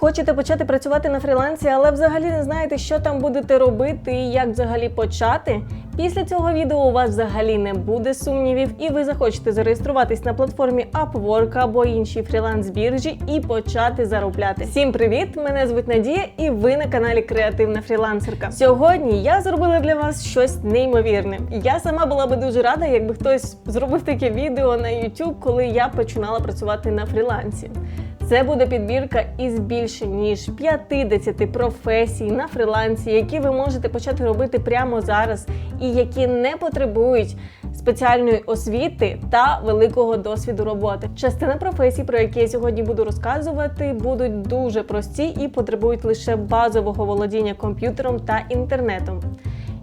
Хочете почати працювати на фрілансі, але взагалі не знаєте, що там будете робити і як взагалі почати? Після цього відео у вас взагалі не буде сумнівів, і ви захочете зареєструватись на платформі Upwork або іншій фріланс-біржі і почати заробляти. Всім привіт! Мене звуть Надія, і ви на каналі Креативна фрілансерка. Сьогодні я зробила для вас щось неймовірне. Я сама була би дуже рада, якби хтось зробив таке відео на YouTube, коли я починала працювати на фрілансі. Це буде підбірка із більше ніж 50 професій на фрілансі, які ви можете почати робити прямо зараз, і які не потребують спеціальної освіти та великого досвіду роботи. Частина професій, про які я сьогодні буду розказувати, будуть дуже прості і потребують лише базового володіння комп'ютером та інтернетом.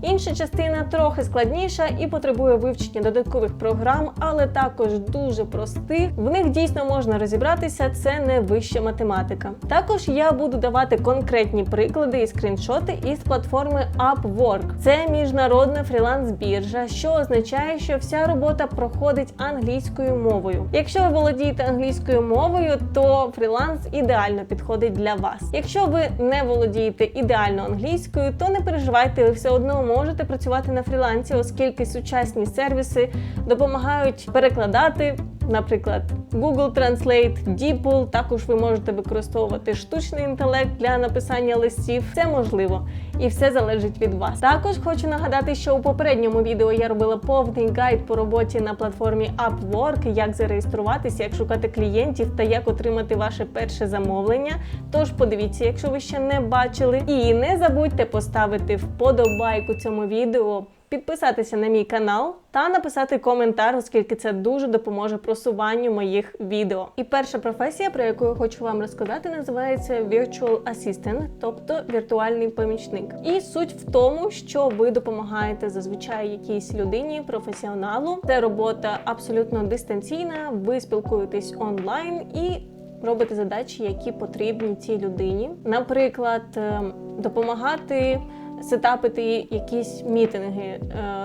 Інша частина трохи складніша і потребує вивчення додаткових програм, але також дуже простих. В них дійсно можна розібратися, це не вища математика. Також я буду давати конкретні приклади і скріншоти із платформи Upwork. Це міжнародна фріланс-біржа, що означає, що вся робота проходить англійською мовою. Якщо ви володієте англійською мовою, то фріланс ідеально підходить для вас. Якщо ви не володієте ідеально англійською, то не переживайте, ви все одно можете працювати на фрілансі, оскільки сучасні сервіси допомагають перекладати. Наприклад, Google Translate, DeepL, також ви можете використовувати штучний інтелект для написання листів. Це можливо і все залежить від вас. Також хочу нагадати, що у попередньому відео я робила повний гайд по роботі на платформі Upwork, як зареєструватися, як шукати клієнтів та як отримати ваше перше замовлення. Тож подивіться, якщо ви ще не бачили, і не забудьте поставити вподобайку цьому відео підписатися на мій канал та написати коментар, оскільки це дуже допоможе просуванню моїх відео. І перша професія, про яку я хочу вам розказати, називається Virtual Assistant, тобто віртуальний помічник. І суть в тому, що ви допомагаєте зазвичай якійсь людині, професіоналу. Це робота абсолютно дистанційна. Ви спілкуєтесь онлайн і. Робите задачі, які потрібні цій людині, наприклад, ем, допомагати сетапити якісь мітинги, е,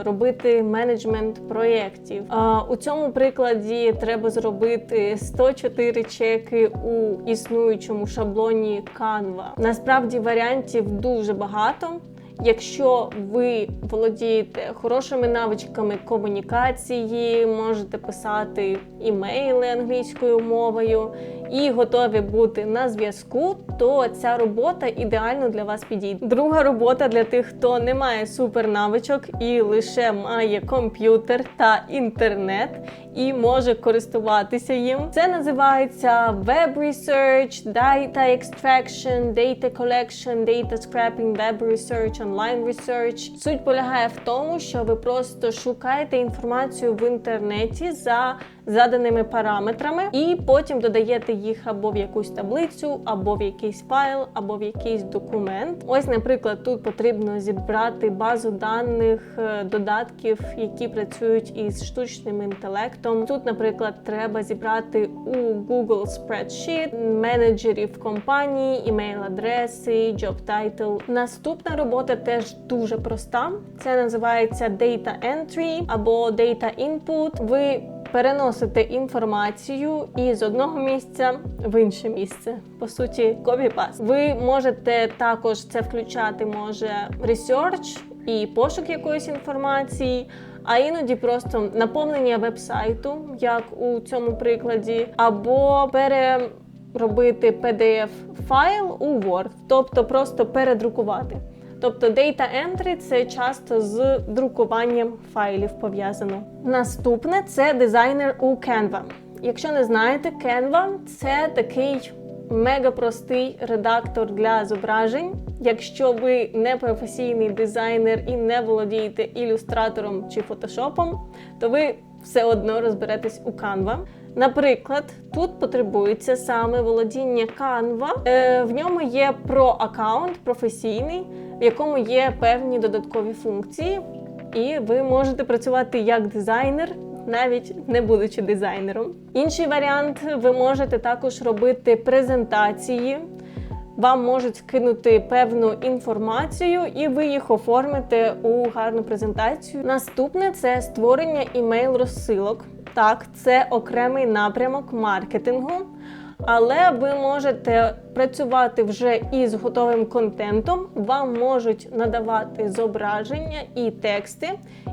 робити менеджмент проєктів. У цьому прикладі треба зробити 104 чеки у існуючому шаблоні Canva. Насправді варіантів дуже багато. Якщо ви володієте хорошими навичками комунікації, можете писати імейли англійською мовою і готові бути на зв'язку, то ця робота ідеально для вас підійде. Друга робота для тих, хто не має супернавичок і лише має комп'ютер та інтернет і може користуватися їм. Це називається Web Research, Data Extraction, Data Collection, Data Scraping, Web Research, Online Research. Суть полягає в тому, що ви просто шукаєте інформацію в інтернеті за заданими параметрами, і потім додаєте їх або в якусь таблицю, або в якийсь файл, або в якийсь документ. Ось, наприклад, тут потрібно зібрати базу даних е, додатків, які працюють із штучним інтелектом. Тут, наприклад, треба зібрати у Google Spreadsheet менеджерів компанії, імейл-адреси, job title. Наступна робота теж дуже проста. Це називається Data Entry або Data Input. Ви переносите інформацію із одного місця в інше місце. По суті, копі-паст. Ви можете також це включати, може research і пошук якоїсь інформації. А іноді просто наповнення веб-сайту, як у цьому прикладі, або переробити pdf файл у Word, тобто просто передрукувати. Тобто Data Entry – це часто з друкуванням файлів пов'язано. Наступне це дизайнер у Canva. Якщо не знаєте, Canva – це такий мега простий редактор для зображень. Якщо ви не професійний дизайнер і не володієте ілюстратором чи фотошопом, то ви все одно розберетесь у Canva. Наприклад, тут потребується саме володіння Canva. Е, В ньому є про аккаунт професійний, в якому є певні додаткові функції, і ви можете працювати як дизайнер. Навіть не будучи дизайнером. Інший варіант, ви можете також робити презентації. Вам можуть скинути певну інформацію, і ви їх оформите у гарну презентацію. Наступне це створення імейл-розсилок. Так, це окремий напрямок маркетингу. Але ви можете працювати вже із готовим контентом. Вам можуть надавати зображення і тексти,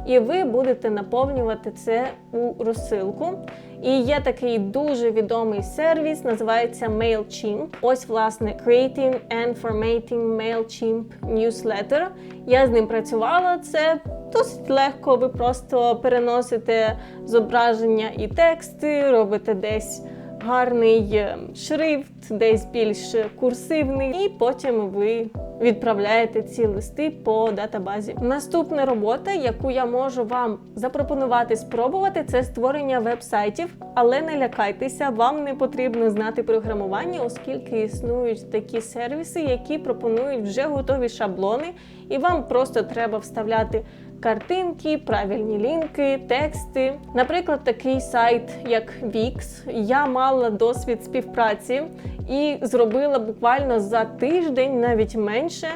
і ви будете наповнювати це у розсилку. І є такий дуже відомий сервіс, називається MailChimp. Ось, власне, Creating and Formatting MailChimp Newsletter. Я з ним працювала. Це досить легко. Ви просто переносите зображення і тексти, робите десь гарний е, шрифт, десь більш курсивний, і потім ви відправляєте ці листи по датабазі. Наступна робота, яку я можу вам запропонувати спробувати, це створення веб-сайтів, але не лякайтеся, вам не потрібно знати програмування, оскільки існують такі сервіси, які пропонують вже готові шаблони, і вам просто треба вставляти. Картинки, правильні лінки, тексти. Наприклад, такий сайт, як Wix. Я мала досвід співпраці і зробила буквально за тиждень, навіть менше.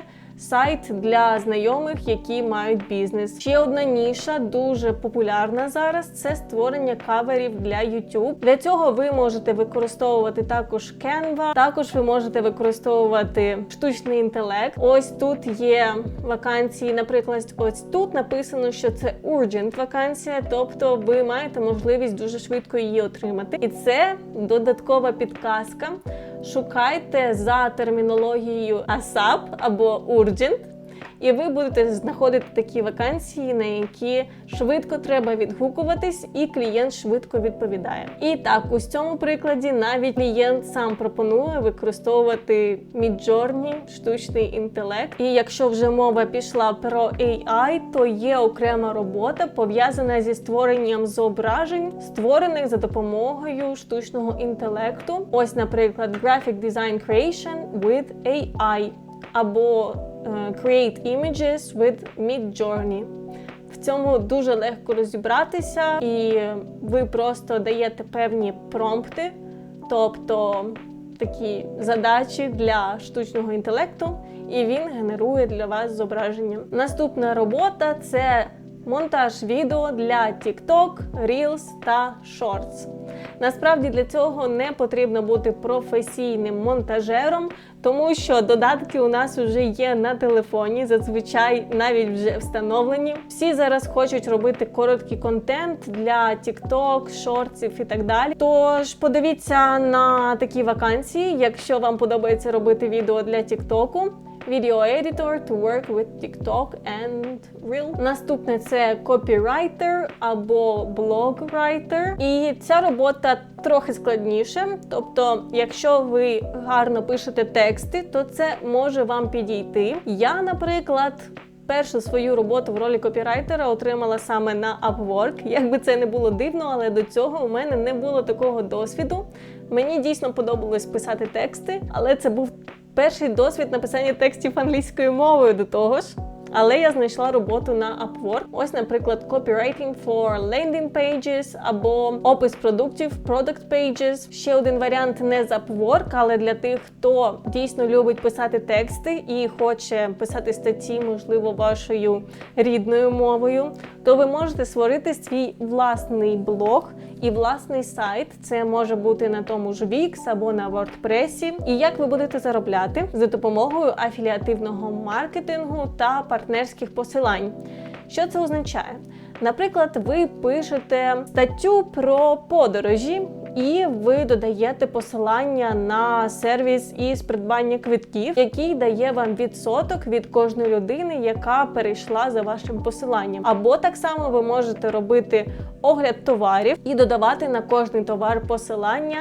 Сайт для знайомих, які мають бізнес. Ще одна ніша дуже популярна зараз це створення каверів для YouTube. Для цього ви можете використовувати також Canva, також ви можете використовувати штучний інтелект. Ось тут є вакансії. Наприклад, ось тут написано, що це urgent вакансія, тобто ви маєте можливість дуже швидко її отримати. І це додаткова підказка. Шукайте за термінологією ASAP або Urgent, і ви будете знаходити такі вакансії, на які швидко треба відгукуватись, і клієнт швидко відповідає. І так, у цьому прикладі навіть клієнт сам пропонує використовувати Midjourney, штучний інтелект. І якщо вже мова пішла про AI, то є окрема робота пов'язана зі створенням зображень, створених за допомогою штучного інтелекту. Ось, наприклад, Graphic Design Creation with AI або Create Images with Midjourney. В цьому дуже легко розібратися, і ви просто даєте певні промпти, тобто такі задачі для штучного інтелекту, і він генерує для вас зображення. Наступна робота це монтаж відео для TikTok, Reels та Shorts. Насправді для цього не потрібно бути професійним монтажером, тому що додатки у нас вже є на телефоні, зазвичай навіть вже встановлені. Всі зараз хочуть робити короткий контент для TikTok, шортсів і так далі. Тож подивіться на такі вакансії, якщо вам подобається робити відео для TikTok. Video editor to work with TikTok and Reel. Наступне це copywriter або blogwriter. І ця робота трохи складніше. Тобто, якщо ви гарно пишете тексти, то це може вам підійти. Я, наприклад. Першу свою роботу в ролі копірайтера отримала саме на Upwork. Як би це не було дивно, але до цього у мене не було такого досвіду. Мені дійсно подобалось писати тексти, але це був перший досвід написання текстів англійською мовою до того ж. Але я знайшла роботу на Upwork. Ось, наприклад, copywriting for landing pages або опис продуктів, product pages. Ще один варіант не з Upwork, але для тих, хто дійсно любить писати тексти і хоче писати статті, можливо, вашою рідною мовою, то ви можете створити свій власний блог і власний сайт. Це може бути на тому ж Wix або на WordPress. І як ви будете заробляти за допомогою афіліативного маркетингу та партнерських посилань. Що це означає? Наприклад, ви пишете статтю про подорожі. І ви додаєте посилання на сервіс із придбання квитків, який дає вам відсоток від кожної людини, яка перейшла за вашим посиланням. Або так само ви можете робити огляд товарів і додавати на кожний товар посилання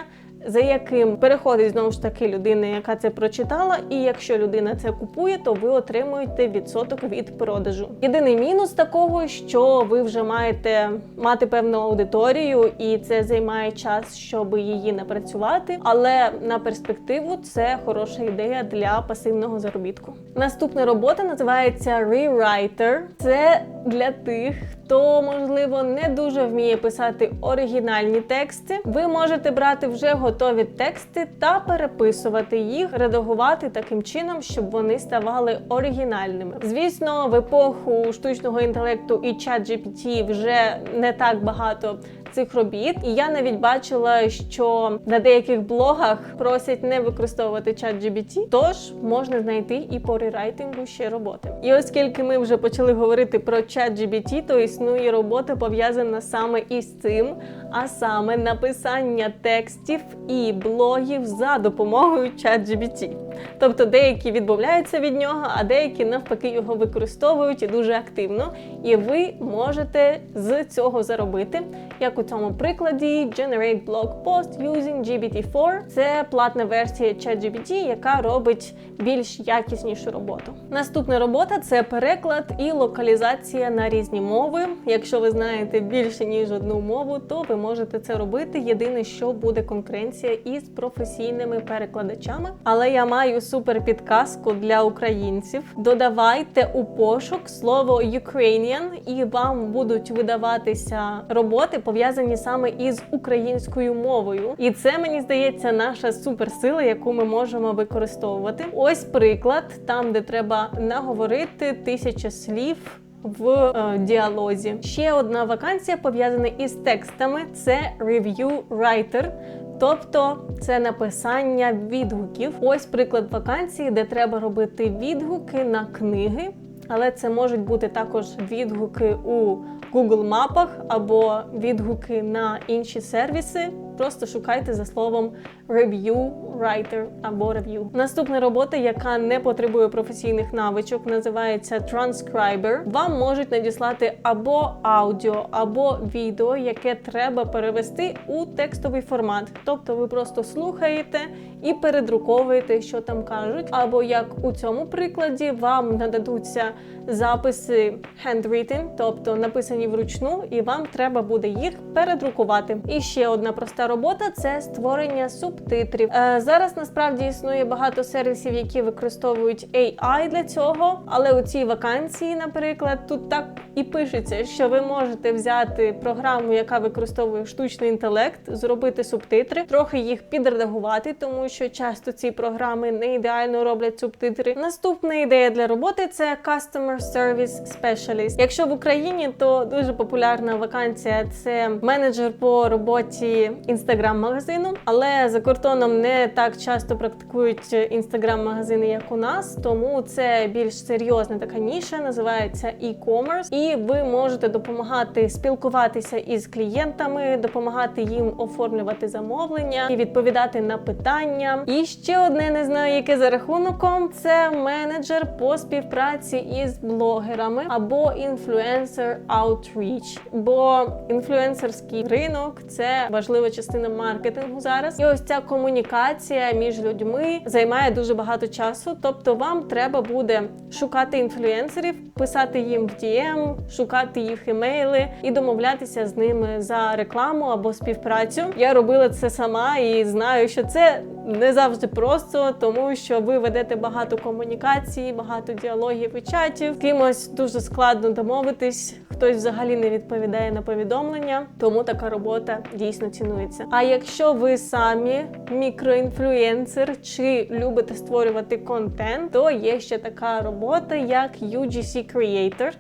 за яким переходить знову ж таки людина, яка це прочитала, і якщо людина це купує, то ви отримуєте відсоток від продажу. Єдиний мінус такого, що ви вже маєте мати певну аудиторію, і це займає час, щоб її напрацювати. Але на перспективу це хороша ідея для пасивного заробітку. Наступна робота називається Rewriter. Це для тих, хто можливо не дуже вміє писати оригінальні тексти. Ви можете брати вже готові тексти та переписувати їх, редагувати таким чином, щоб вони ставали оригінальними. Звісно, в епоху штучного інтелекту і чат GPT вже не так багато цих робіт. І я навіть бачила, що на деяких блогах просять не використовувати чат GBT, тож можна знайти і по рерайтингу ще роботи. І оскільки ми вже почали говорити про чат GBT, то існує робота пов'язана саме із цим, а саме написання текстів і блогів за допомогою чат GBT. Тобто деякі відмовляються від нього, а деякі навпаки його використовують і дуже активно. І ви можете з цього заробити, як у цьому прикладі Generate Blog Post using GPT-4. Це платна версія ChatGPT, яка робить більш якіснішу роботу. Наступна робота це переклад і локалізація на різні мови. Якщо ви знаєте більше ніж одну мову, то ви можете це робити. Єдине, що буде конкуренція із професійними перекладачами. Але я маю супер підказку для українців. Додавайте у пошук слово Ukrainian, і вам будуть видаватися роботи пов'язані саме із українською мовою. І це мені здається наша суперсила, яку ми можемо використовувати. Ось приклад, там де треба наговорити тисяча слів. В е, діалозі ще одна вакансія пов'язана із текстами: це review writer. Тобто це написання відгуків. Ось приклад вакансії, де треба робити відгуки на книги, але це можуть бути також відгуки у Google мапах або відгуки на інші сервіси. Просто шукайте за словом review writer або review. Наступна робота, яка не потребує професійних навичок, називається transcriber. Вам можуть надіслати або аудіо, або відео, яке треба перевести у текстовий формат. Тобто ви просто слухаєте і передруковуєте, що там кажуть. Або як у цьому прикладі, вам нададуться записи handwritten, тобто написані вручну, і вам треба буде їх передрукувати. І ще одна проста робота це створення субтитрів. Е, зараз насправді існує багато сервісів, які використовують AI для цього, але у цій вакансії, наприклад, тут так і пишеться, що ви можете взяти програму, яка використовує штучний інтелект, зробити субтитри, трохи їх підредагувати, тому що часто ці програми не ідеально роблять субтитри. Наступна ідея для роботи це Customer Service Specialist. Якщо в Україні, то дуже популярна вакансія це менеджер по роботі інстаграм-магазину, але за кордоном не так часто практикують інстаграм-магазини, як у нас, тому це більш серйозна така ніша, називається e-commerce, і ви можете допомагати спілкуватися із клієнтами, допомагати їм оформлювати замовлення і відповідати на питання. І ще одне не знаю, яке за рахунком це менеджер по співпраці із блогерами або інфлюенсер outreach. Бо інфлюенсерський ринок це важлива частина маркетингу зараз. І ось ця комунікація між людьми займає дуже багато часу. Тобто, вам треба буде шукати інфлюенсерів, писати їм в DM, шукати їх емейли і домовлятися з ними за рекламу або співпрацю. Я робила це сама і знаю, що це не завжди просто, тому що ви ведете багато комунікацій, багато діалогів і чатів. Кимось дуже складно домовитись, хтось взагалі не відповідає на повідомлення, тому така робота дійсно цінується. А якщо ви самі мікроінфлюенсер чи любите створювати контент, то є ще така робота, як UGC Creator.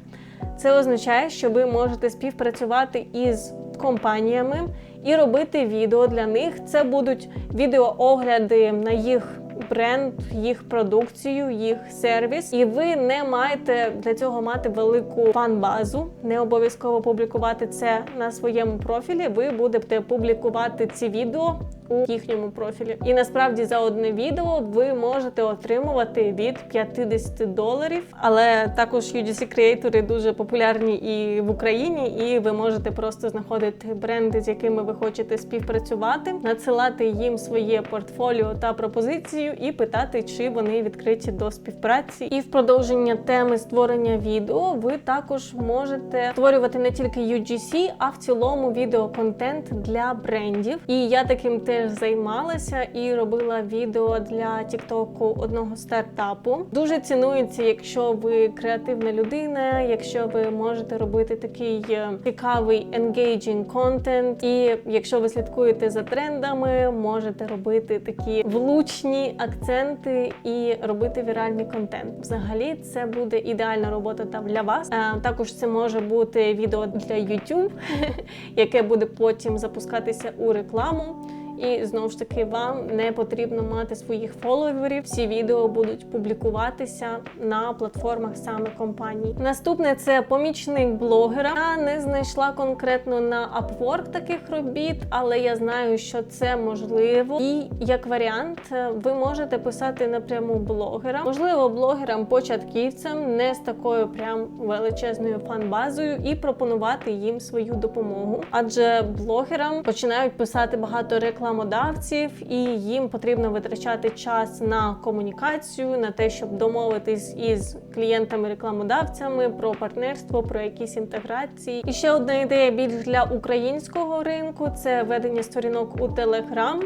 Це означає, що ви можете співпрацювати із компаніями і робити відео для них. Це будуть відеоогляди на їх бренд, їх продукцію, їх сервіс, і ви не маєте для цього мати велику фан-базу. Не обов'язково публікувати це на своєму профілі. Ви будете публікувати ці відео у їхньому профілі. І насправді за одне відео ви можете отримувати від 50 доларів. Але також UGC креатори дуже популярні і в Україні, і ви можете просто знаходити бренди, з якими ви хочете співпрацювати, надсилати їм своє портфоліо та пропозицію і питати, чи вони відкриті до співпраці. І в продовження теми створення відео ви також можете створювати не тільки UGC, а в цілому відеоконтент для брендів. І я таким теж займалася і робила відео для Тіктоку одного стартапу. Дуже цінується, якщо ви креативна людина, якщо ви можете робити такий е, цікавий engaging контент, і якщо ви слідкуєте за трендами, можете робити такі влучні акценти і робити віральний контент. Взагалі, це буде ідеальна робота там для вас. Е, Також це може бути відео для YouTube, яке буде потім запускатися у рекламу. І знову ж таки, вам не потрібно мати своїх фоловерів. Всі відео будуть публікуватися на платформах саме компанії. Наступне це помічник блогера. Я не знайшла конкретно на Upwork таких робіт, але я знаю, що це можливо. І як варіант, ви можете писати напряму блогера. Можливо, блогерам початківцям не з такою прям величезною фан-базою і пропонувати їм свою допомогу. Адже блогерам починають писати багато рекламодавців, і їм потрібно витрачати час на комунікацію, на те, щоб домовитись із клієнтами-рекламодавцями про партнерство, про якісь інтеграції. І ще одна ідея більш для українського ринку це ведення сторінок у Телеграм.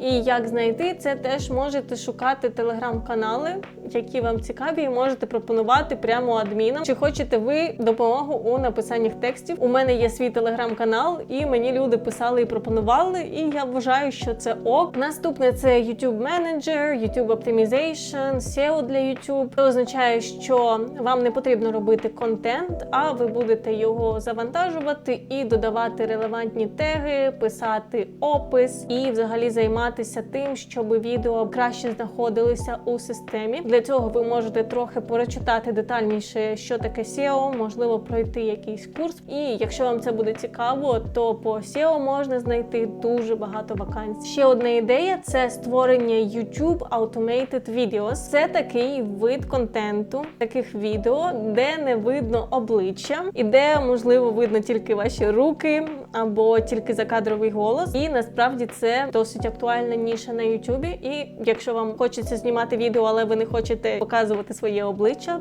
І як знайти це, теж можете шукати телеграм-канали, які вам цікаві, і можете пропонувати прямо адмінам. Чи хочете ви допомогу у написанні текстів? У мене є свій телеграм-канал, і мені люди писали і пропонували. І я вважаю, що це ок. Наступне це YouTube Manager, YouTube Optimization, SEO для YouTube. Це означає, що вам не потрібно робити контент, а ви будете його завантажувати і додавати релевантні теги, писати опис і взагалі займатися тим, щоб відео краще знаходилися у системі. Для цього ви можете трохи перечитати детальніше, що таке SEO, можливо, пройти якийсь курс. І якщо вам це буде цікаво, то по SEO можна знайти дуже багато вакансій. Ще одна ідея це створення YouTube Automated Videos. Це такий вид контенту, таких відео, де не видно обличчя, і де можливо видно тільки ваші руки або тільки закадровий голос. І насправді це досить актуальна ніша на YouTube. І якщо вам хочеться знімати відео, але ви не хочете показувати своє обличчя.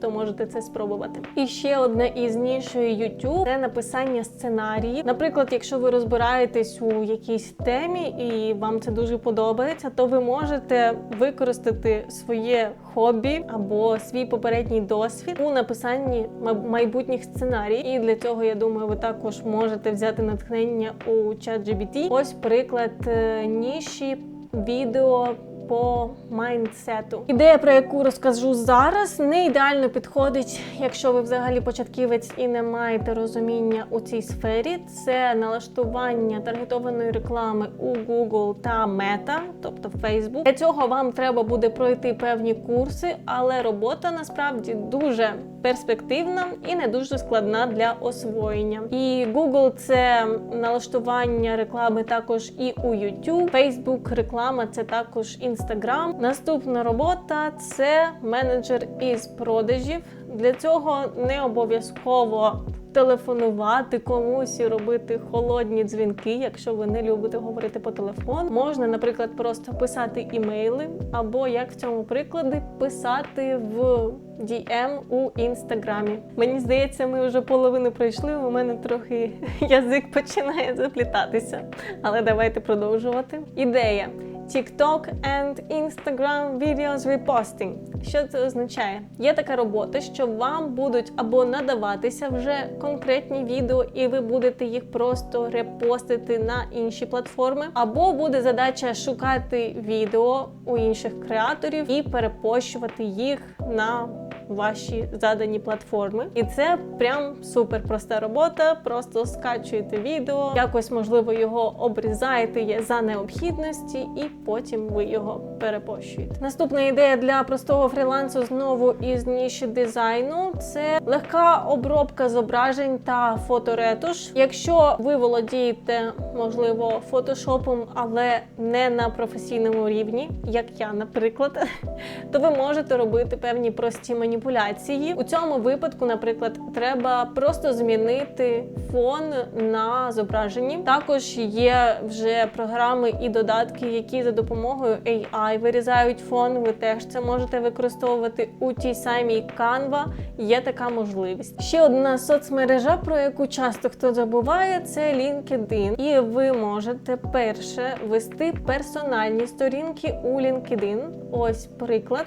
То можете це спробувати. І ще одне із нішою YouTube – це написання сценаріїв. Наприклад, якщо ви розбираєтесь у якійсь темі і вам це дуже подобається, то ви можете використати своє хобі або свій попередній досвід у написанні майбутніх сценаріїв. І для цього я думаю, ви також можете взяти натхнення у ChatGPT. Ось приклад е, ніші відео по майндсету. Ідея, про яку розкажу зараз, не ідеально підходить, якщо ви взагалі початківець і не маєте розуміння у цій сфері. Це налаштування таргетованої реклами у Google та Meta, тобто Facebook. Для цього вам треба буде пройти певні курси, але робота насправді дуже перспективна і не дуже складна для освоєння. І Google це налаштування реклами також і у YouTube. Facebook реклама це також Instagram. Наступна робота це менеджер із продажів. Для цього не обов'язково телефонувати комусь і робити холодні дзвінки, якщо ви не любите говорити по телефону. Можна, наприклад, просто писати імейли, або як в цьому прикладі, писати в DM у інстаграмі. Мені здається, ми вже половину пройшли. У мене трохи язик починає заплітатися. Але давайте продовжувати. Ідея. TikTok and Instagram Videos Reposting. Що це означає? Є така робота, що вам будуть або надаватися вже конкретні відео, і ви будете їх просто репостити на інші платформи, або буде задача шукати відео у інших креаторів і перепощувати їх на ваші задані платформи. І це прям супер проста робота. Просто скачуєте відео, якось можливо його обрізаєте за необхідності, і потім ви його перепощуєте. Наступна ідея для простого фрілансу знову із ніші дизайну це легка обробка зображень та фоторетуш. Якщо ви володієте, можливо, фотошопом, але не на професійному рівні, як я, наприклад, то ви можете робити певні прості маніпуляції маніпуляції. У цьому випадку, наприклад, треба просто змінити фон на зображенні. Також є вже програми і додатки, які за допомогою AI вирізають фон. Ви теж це можете використовувати у тій самій Canva. Є така можливість. Ще одна соцмережа, про яку часто хто забуває, це LinkedIn. І ви можете перше вести персональні сторінки у LinkedIn. Ось приклад.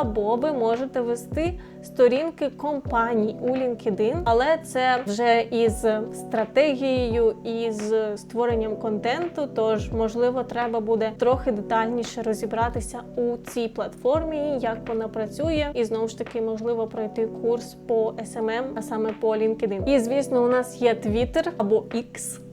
Або ви можете вести сторінки компаній у LinkedIn, але це вже із стратегією і з створенням контенту. Тож, можливо, треба буде трохи детальніше розібратися у цій платформі, як вона працює, і знову ж таки можливо пройти курс по SMM, а саме по LinkedIn. І звісно, у нас є Twitter або X.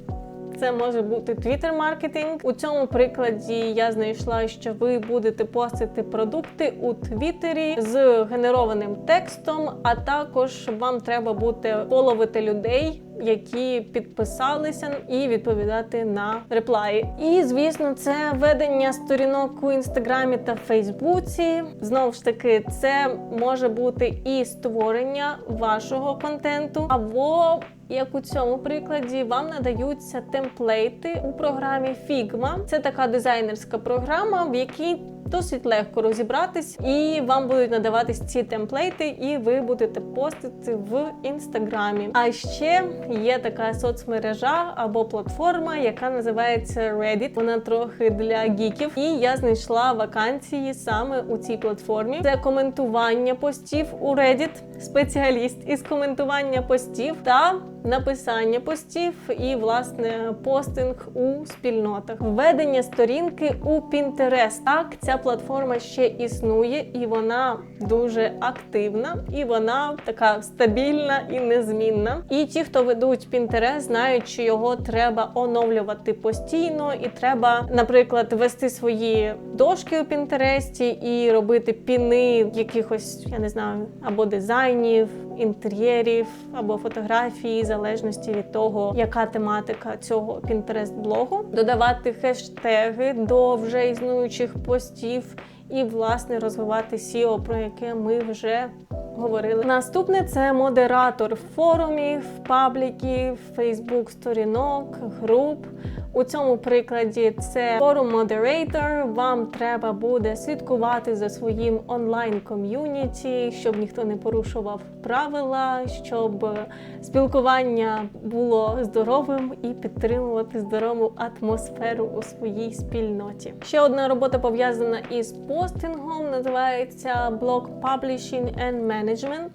Це може бути Twitter маркетинг. У цьому прикладі я знайшла, що ви будете постити продукти у Твіттері з генерованим текстом, а також вам треба буде половити людей. Які підписалися і відповідати на реплаї. І звісно, це ведення сторінок у інстаграмі та Фейсбуці. Знову ж таки, це може бути і створення вашого контенту, або як у цьому прикладі, вам надаються темплейти у програмі Figma. Це така дизайнерська програма, в якій Досить легко розібратись, і вам будуть надаватись ці темплейти, і ви будете постити в інстаграмі. А ще є така соцмережа або платформа, яка називається Reddit. Вона трохи для гіків. І я знайшла вакансії саме у цій платформі. Це коментування постів у Reddit, спеціаліст із коментування постів та написання постів і власне постинг у спільнотах, введення сторінки у Pinterest. Так, ця платформа ще існує, і вона дуже активна, і вона така стабільна і незмінна. І ті, хто ведуть Pinterest, знають, що його треба оновлювати постійно, і треба, наприклад, вести свої дошки у Пінтересті і робити піни якихось, я не знаю, або дизайнів. Інтер'єрів або фотографії, в залежності від того, яка тематика цього Pinterest блогу, додавати хештеги до вже існуючих постів leave і власне розвивати SEO, про яке ми вже говорили. Наступне це модератор форумів, пабліків, Фейсбук сторінок, груп. У цьому прикладі це форум модерейтор. Вам треба буде слідкувати за своїм онлайн ком'юніті, щоб ніхто не порушував правила, щоб спілкування було здоровим і підтримувати здорову атмосферу у своїй спільноті. Ще одна робота пов'язана із постингом, називається Blog Publishing and Management.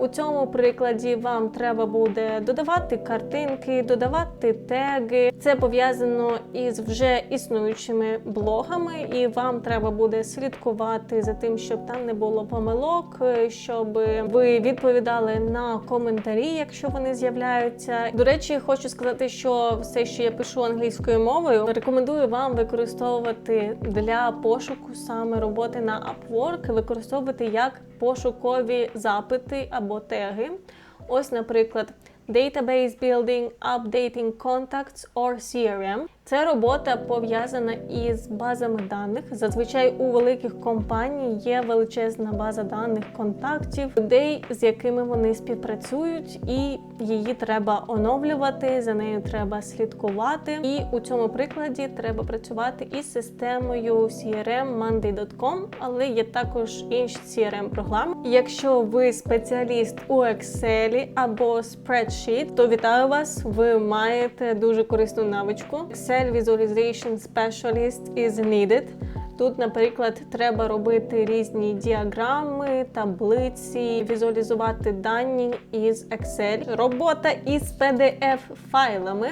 У цьому прикладі вам треба буде додавати картинки, додавати теги. Це пов'язано із вже існуючими блогами, і вам треба буде слідкувати за тим, щоб там не було помилок, щоб ви відповідали на коментарі, якщо вони з'являються. До речі, хочу сказати, що все, що я пишу англійською мовою, рекомендую вам використовувати для пошуку саме роботи на Upwork, використовувати як пошукові запити або теги. Ось, наприклад, Database Building, Updating Contacts or CRM. Це робота пов'язана із базами даних. Зазвичай у великих компаній є величезна база даних контактів, людей, з якими вони співпрацюють, і її треба оновлювати, за нею треба слідкувати. І у цьому прикладі треба працювати із системою CRM Monday.com, але є також інші crm програми. Якщо ви спеціаліст у Excel або Spreadsheet, то вітаю вас! Ви маєте дуже корисну навичку. Excel Visualization Specialist is needed. Тут, наприклад, треба робити різні діаграми, таблиці, візуалізувати дані із Excel. Робота із PDF-файлами.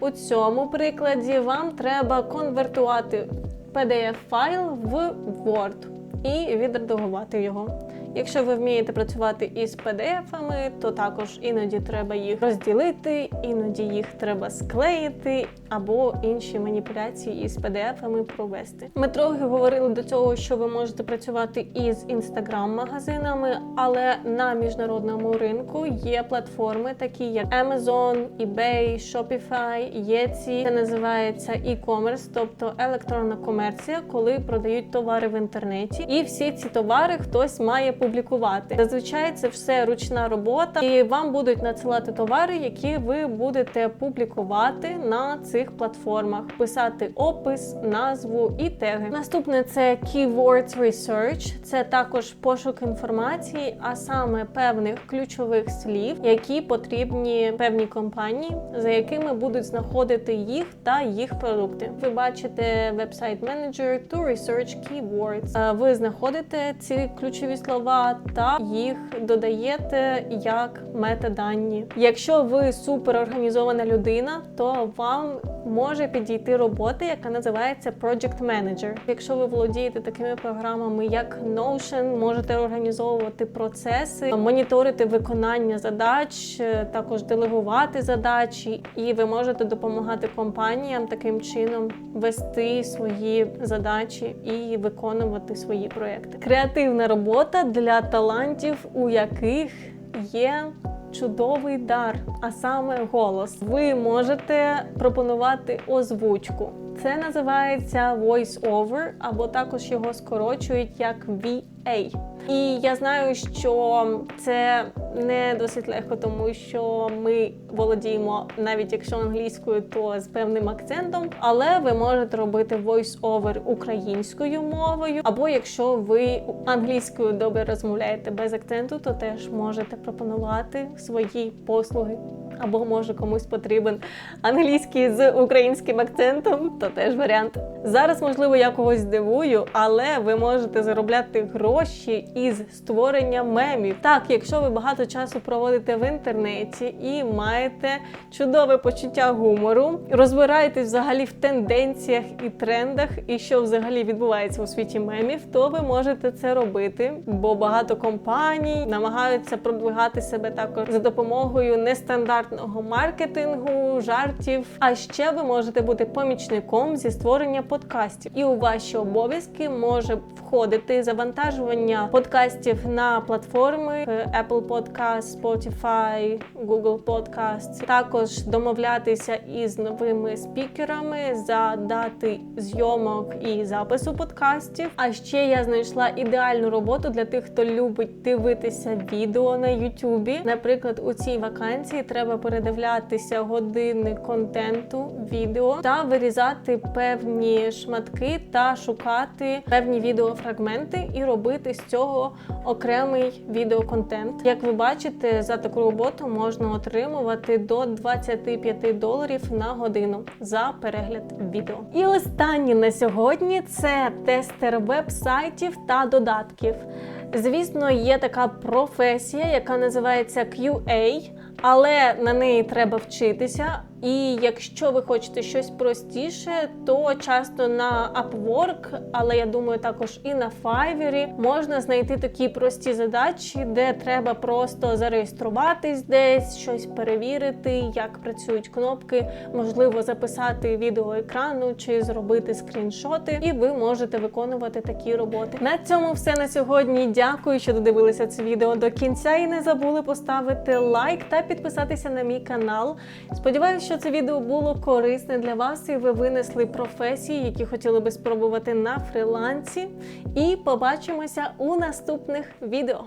У цьому прикладі вам треба конвертувати PDF-файл в Word і відредагувати його. Якщо ви вмієте працювати із PDF-ами, то також іноді треба їх розділити, іноді їх треба склеїти або інші маніпуляції із PDF-ами провести. Ми трохи говорили до цього, що ви можете працювати із інстаграм-магазинами, але на міжнародному ринку є платформи, такі як Amazon, eBay, Shopify, Etsy. Це називається e-commerce, тобто електронна комерція, коли продають товари в інтернеті. і всі ці товари хтось має публікувати. Зазвичай це все ручна робота, і вам будуть надсилати товари, які ви будете публікувати на цих платформах, писати опис, назву і теги. Наступне це Keywords Research. Це також пошук інформації, а саме певних ключових слів, які потрібні певній компанії, за якими будуть знаходити їх та їх продукти. Ви бачите вебсайт менеджер to research keywords. Е, Ви знаходите ці ключові слова та їх додаєте як метадані. Якщо ви суперорганізована людина, то вам може підійти робота, яка називається Project Manager. Якщо ви володієте такими програмами, як Notion, можете організовувати процеси, моніторити виконання задач, е, також делегувати задачі, і ви можете допомагати компаніям таким чином вести свої задачі і виконувати свої проекти. Креативна робота для талантів, у яких є чудовий дар, а саме голос. Ви можете пропонувати озвучку. Це називається voice over, або також його скорочують як VA. І я знаю, що це не досить легко, тому що ми володіємо навіть якщо англійською, то з певним акцентом. Але ви можете робити voice-over українською мовою, або якщо ви англійською добре розмовляєте без акценту, то теж можете пропонувати свої послуги. Або може комусь потрібен англійський з українським акцентом, то теж варіант. Зараз, можливо, я когось здивую, але ви можете заробляти гроші із створення мемів. Так, якщо ви багато часу проводите в інтернеті і маєте чудове почуття гумору, розбираєтесь взагалі в тенденціях і трендах, і що взагалі відбувається у світі мемів, то ви можете це робити, бо багато компаній намагаються продвигати себе також за допомогою нестандартного маркетингу, жартів. А ще ви можете бути помічником зі створення подкастів, і у ваші обов'язки може входити завантажування подкастів на платформи е, Apple Podcast, Spotify, Google Podcasts. Також домовлятися із новими спікерами за дати зйомок і запису подкастів. А ще я знайшла ідеальну роботу для тих, хто любить дивитися відео на Ютубі. Наприклад, у цій вакансії треба передивлятися години контенту відео та вирізати певні шматки та шукати певні відеофрагменти і робити з цього окремий відеоконтент. Як ви бачите, за таку роботу можна отримувати до 25 доларів на годину за перегляд відео. І останнє на сьогодні це тестер веб-сайтів та додатків. Звісно, є така професія, яка називається QA, але на неї треба вчитися. І якщо ви хочете щось простіше, то часто на Upwork, але я думаю, також і на Fiverr можна знайти такі прості задачі, де треба просто зареєструватись десь, щось перевірити, як працюють кнопки, можливо, записати відео екрану чи зробити скріншоти, і ви можете виконувати такі роботи. На цьому все на сьогодні. Дякую, що додивилися це відео до кінця і не забули поставити лайк та підписатися на мій канал. Сподіваюся, що це відео було корисне для вас, і ви винесли професії, які хотіли би спробувати на фрилансі. І побачимося у наступних відео.